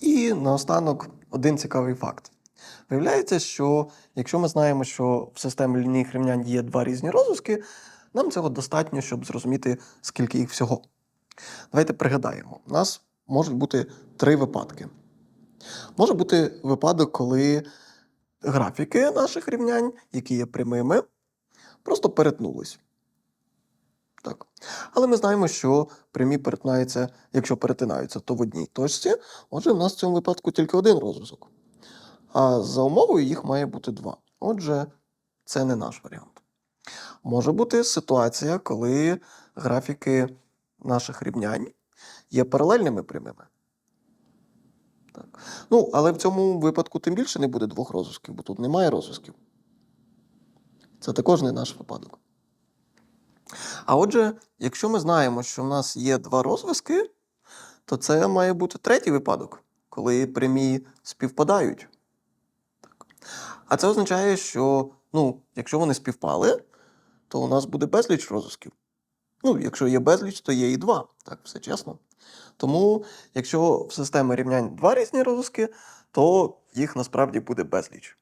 І наостанок один цікавий факт. Виявляється, що якщо ми знаємо, що в системі лінійних рівнянь є два різні розв'язки, нам цього достатньо, щоб зрозуміти, скільки їх всього. Давайте пригадаємо: у нас можуть бути три випадки. Може бути випадок, коли графіки наших рівнянь, які є прямими, просто перетнулись. Але ми знаємо, що прямі перетинаються, якщо перетинаються, то в одній точці. Отже, в нас в цьому випадку тільки один розв'язок. А за умовою їх має бути два. Отже, це не наш варіант. Може бути ситуація, коли графіки наших рівнянь є паралельними прямими. Так. Ну, але в цьому випадку тим більше не буде двох розв'язків, бо тут немає розв'язків. Це також не наш випадок. А отже, якщо ми знаємо, що в нас є два розв'язки, то це має бути третій випадок, коли прямі співпадають. Так. А це означає, що ну, якщо вони співпали, то у нас буде безліч розв'язків. Ну, якщо є безліч, то є і два. Так, все чесно. Тому, якщо в системі рівнянь два різні розв'язки, то їх насправді буде безліч.